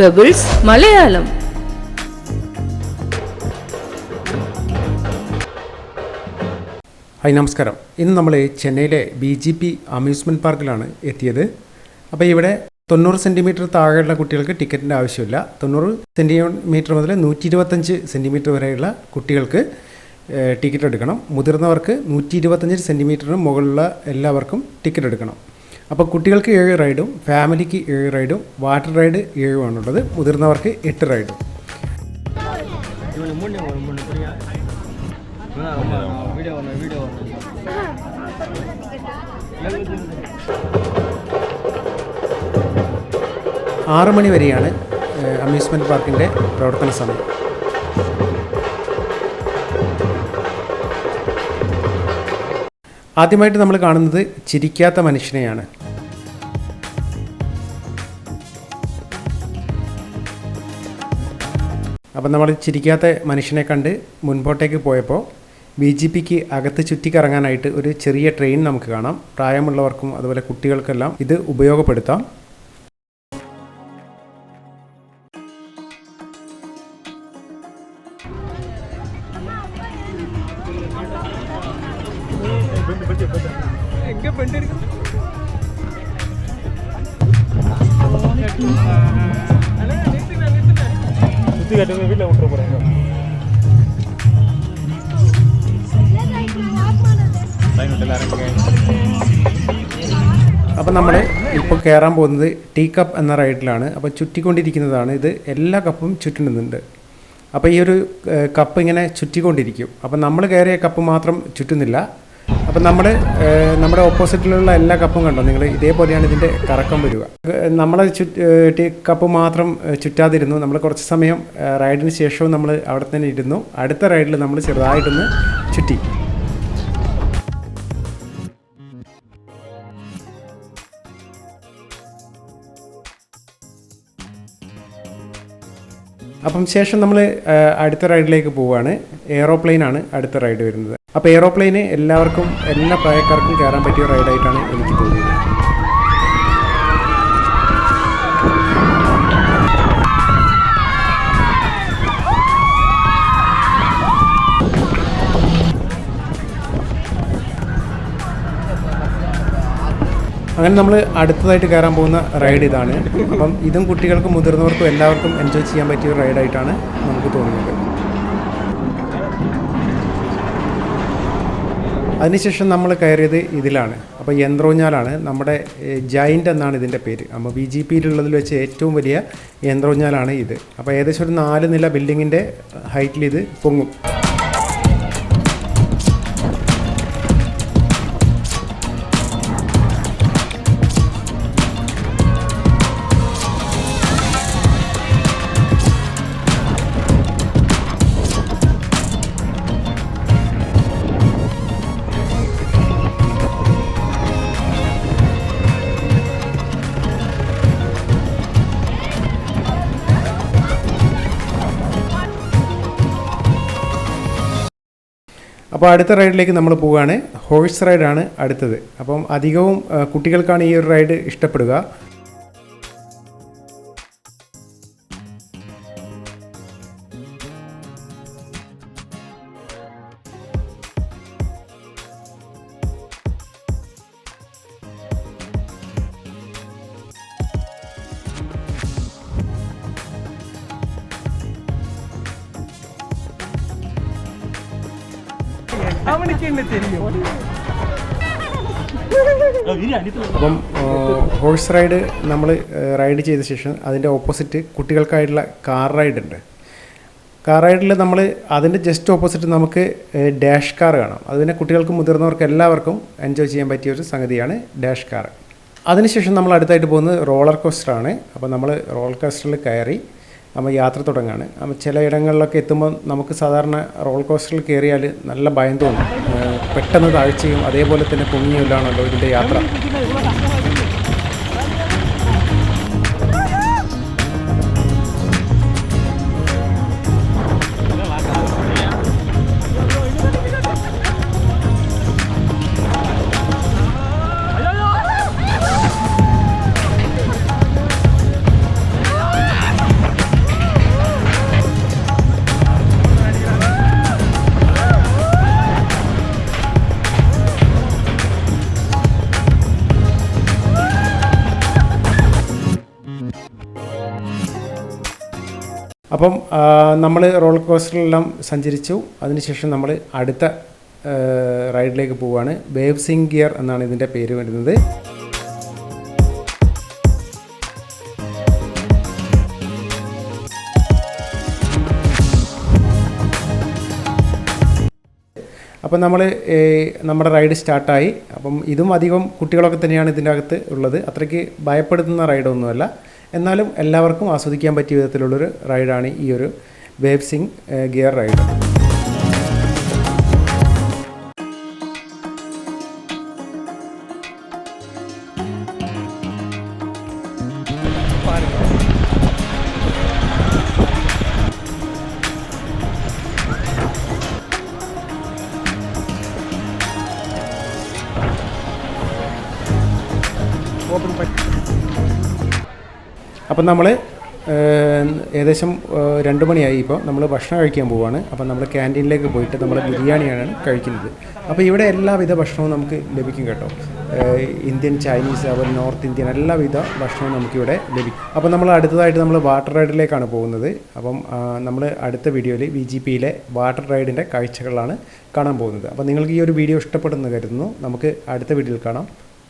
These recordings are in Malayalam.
പെബിൾസ് മലയാളം ഹായ് നമസ്കാരം. ഇന്ന് നമ്മൾ ചെന്നൈയിലെ ബി ജി പി അമ്യൂസ്മെന്റ് പാർക്കിലാണ് എത്തിയത്. അപ്പോൾ ഇവിടെ തൊണ്ണൂറ് സെന്റിമീറ്റർ താഴെയുള്ള കുട്ടികൾക്ക് ടിക്കറ്റിന്റെ ആവശ്യമില്ല. തൊണ്ണൂറ് സെന്റിമീറ്റർ മുതൽ നൂറ്റി ഇരുപത്തഞ്ച് സെന്റിമീറ്റർ വരെയുള്ള കുട്ടികൾക്ക് ടിക്കറ്റ് എടുക്കണം. മുതിർന്നവർക്ക് നൂറ്റി ഇരുപത്തഞ്ച് സെന്റിമീറ്ററിന് മുകളിലുള്ള എല്ലാവർക്കും ടിക്കറ്റ് എടുക്കണം. അപ്പോൾ കുട്ടികൾക്ക് ഏഴ് റൈഡും ഫാമിലിക്ക് ഏഴ് റൈഡും വാട്ടർ റൈഡ് ഏഴുമാണുള്ളത് മുതിർന്നവർക്ക് എട്ട് റൈഡും. ആറ് മണി വരെയാണ് അമ്യൂസ്മെന്റ് പാർക്കിന്റെ പ്രവർത്തന സമയം. ആദ്യമായിട്ട് നമ്മൾ കാണുന്നത് ചിരിക്കാത്ത മനുഷ്യനെയാണ്. അപ്പം നമ്മൾ ചിരിക്കാത്ത മനുഷ്യനെ കണ്ട് മുൻപോട്ടേക്ക് പോയപ്പോൾ ബി ജെ പിക്ക് അകത്ത് ചുറ്റിക്കറങ്ങാനായിട്ട് ഒരു ചെറിയ ട്രെയിൻ നമുക്ക് കാണാം പ്രായമുള്ളവർക്കും അതുപോലെ കുട്ടികൾക്കെല്ലാം ഇത് ഉപയോഗപ്പെടുത്താം Thank you. சுற்றி கட்டுங்க வீட்டில் விட்டுற போகிறாங்க അപ്പോൾ നമ്മൾ ഇപ്പോൾ കയറാൻ പോകുന്നത് ടീ കപ്പ് എന്ന റൈഡിലാണ് അപ്പോൾ ചുറ്റിക്കൊണ്ടിരിക്കുന്നതാണ് ഇത് എല്ലാ കപ്പും ചുറ്റുന്നുണ്ട് അപ്പോൾ ഈ ഒരു ഏഹ്, കപ്പ് ഇങ്ങനെ ചുറ്റിക്കൊണ്ടിരിക്കും അപ്പോൾ നമ്മൾ കയറിയ കപ്പ് മാത്രം ചുറ്റുന്നില്ല അപ്പം നമ്മുടെ നമ്മുടെ ഓപ്പോസിറ്റിലുള്ള എല്ലാ കപ്പും കണ്ടോ? നിങ്ങൾ ഇതേപോലെയാണ് ഇതിന്റെ കറക്കം വരിക. നമ്മളെ ചുറ്റ് കപ്പ് മാത്രം ചുറ്റാതിരുന്നു. നമ്മൾ കുറച്ച് സമയം റൈഡിന് ശേഷവും നമ്മൾ അവിടെ തന്നെ ഇരുന്നു. അടുത്ത റൈഡിൽ നമ്മൾ ചെറുതായിട്ടൊന്ന് ചുറ്റി. അപ്പം ശേഷം നമ്മൾ അടുത്ത റൈഡിലേക്ക് പോവുകയാണ് എയറോപ്ലെയിനാണ് അടുത്ത റൈഡ് വരുന്നത്. അപ്പോൾ എയ്റോപ്ലെയിന് എല്ലാവർക്കും എല്ലാ പ്രായക്കാർക്കും കയറാൻ പറ്റിയ റൈഡായിട്ടാണ് എനിക്ക് തോന്നിയത്. അങ്ങനെ നമ്മൾ അടുത്തതായിട്ട് കയറാൻ പോകുന്ന റൈഡ് ഇതാണ്. അപ്പം ഇതും കുട്ടികൾക്കും മുതിർന്നവർക്കും എല്ലാവർക്കും എൻജോയ് ചെയ്യാൻ പറ്റിയ ഒരു റൈഡായിട്ടാണ് നമുക്ക് തോന്നുന്നത് അതിനുശേഷം നമ്മൾ കയറിയത് ഇതിലാണ്. അപ്പോൾ യന്ത്രോഞ്ഞാലാണ്. നമ്മുടെ ജൈന്റ് എന്നാണ് ഇതിന്റെ പേര്. അപ്പോൾ ബി ജി പിയിലുള്ളതിൽ വെച്ച് ഏറ്റവും വലിയ യന്ത്രോഞ്ഞാലാണ് ഇത്. അപ്പോൾ ഏകദേശം ഒരു നാല് നില ബിൽഡിങ്ങിന്റെ ഹൈറ്റിൽ ഇത് പൊങ്ങും. അപ്പോൾ അടുത്ത റൈഡിലേക്ക് നമ്മൾ പോവുകയാണ്. ഹോഴ്സ് റൈഡാണ് അടുത്തത്. അപ്പം അധികവും കുട്ടികൾക്കാണ് ഈ ഒരു റൈഡ് ഇഷ്ടപ്പെടുക. അപ്പം ഹോഴ്സ് റൈഡ് നമ്മൾ റൈഡ് ചെയ്ത ശേഷം അതിന്റെ ഓപ്പോസിറ്റ് കുട്ടികൾക്കായിട്ടുള്ള കാർ റൈഡ് ഉണ്ട്. കാർ റൈഡിൽ നമ്മൾ അതിന്റെ ജസ്റ്റ് ഓപ്പോസിറ്റ് നമുക്ക് ഡാഷ് കാർ കാണാം. അതിനെ കുട്ടികൾക്കും മുതിർന്നവർക്കും എല്ലാവർക്കും എൻജോയ് ചെയ്യാൻ പറ്റിയ ഒരു സംഗതിയാണ് ഡാഷ് കാർ അതിനുശേഷം നമ്മൾ അടുത്തായിട്ട് പോകുന്നത് റോളർ കോസ്റ്ററാണ് അപ്പോൾ നമ്മൾ റോളർ കോസ്റ്ററിൽ കയറി നമ്മൾ യാത്ര തുടങ്ങുകയാണ് അപ്പം ചില ഇടങ്ങളിലൊക്കെ എത്തുമ്പോൾ നമുക്ക് സാധാരണ റോൾ കോസ്റ്ററിൽ കയറിയാൽ നല്ല ഭയം തോന്നും. പെട്ടെന്ന് താഴ്ചയും അതേപോലെ തന്നെ പൊങ്ങിയില്ലാണല്ലോ ഇതിന്റെ യാത്ര. അപ്പം നമ്മൾ റോളർ കോസ്റ്ററിലെല്ലാം സഞ്ചരിച്ചു. അതിനുശേഷം നമ്മൾ അടുത്ത റൈഡിലേക്ക് പോവുകയാണ് വേവ് സിംഗ് ഗിയർ എന്നാണ് ഇതിന്റെ പേര് വരുന്നത്. അപ്പം നമ്മൾ നമ്മുടെ റൈഡ് സ്റ്റാർട്ടായി. അപ്പം ഇതും അധികം കുട്ടികളൊക്കെ തന്നെയാണ് ഇതിന്റെ അകത്ത് ഉള്ളത്. അത്രയ്ക്ക് ഭയപ്പെടുത്തുന്ന റൈഡൊന്നുമല്ല. എന്നാലും എല്ലാവർക്കും ആസ്വദിക്കാൻ പറ്റിയ വിധത്തിലുള്ളൊരു റൈഡാണ് ഈ ഒരു wave Singh gear ride. Open അപ്പം നമ്മൾ ഏകദേശം രണ്ട് മണിയായി ഇപ്പോൾ നമ്മൾ ഭക്ഷണം കഴിക്കാൻ പോവുകയാണ് അപ്പം നമ്മൾ ക്യാന്റീനിലേക്ക് പോയിട്ട് നമ്മൾ ബിരിയാണിയാണ് കഴിക്കുന്നത്. അപ്പോൾ ഇവിടെ എല്ലാവിധ ഭക്ഷണവും നമുക്ക് ലഭിക്കും കേട്ടോ. ഇന്ത്യൻ ചൈനീസ് അതുപോലെ നോർത്ത് ഇന്ത്യൻ എല്ലാവിധ ഭക്ഷണവും നമുക്കിവിടെ ലഭിക്കും. അപ്പോൾ നമ്മൾ അടുത്തതായിട്ട് നമ്മൾ വാട്ടർ റൈഡിലേക്കാണ് പോകുന്നത്. അപ്പം നമ്മൾ അടുത്ത വീഡിയോയിൽ വി ജി പിയിലെ വാട്ടർ റൈഡിന്റെ കാഴ്ചകളാണ് കാണാൻ പോകുന്നത്. അപ്പോൾ നിങ്ങൾക്ക് ഈ ഒരു വീഡിയോ ഇഷ്ടപ്പെടുന്നു കരുതുന്നു. നമുക്ക് അടുത്ത വീഡിയോയിൽ കാണാം.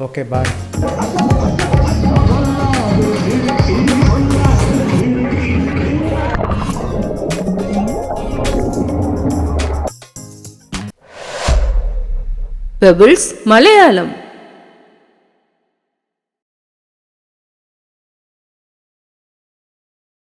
Okay bye. പെബിൾസ് മലയാളം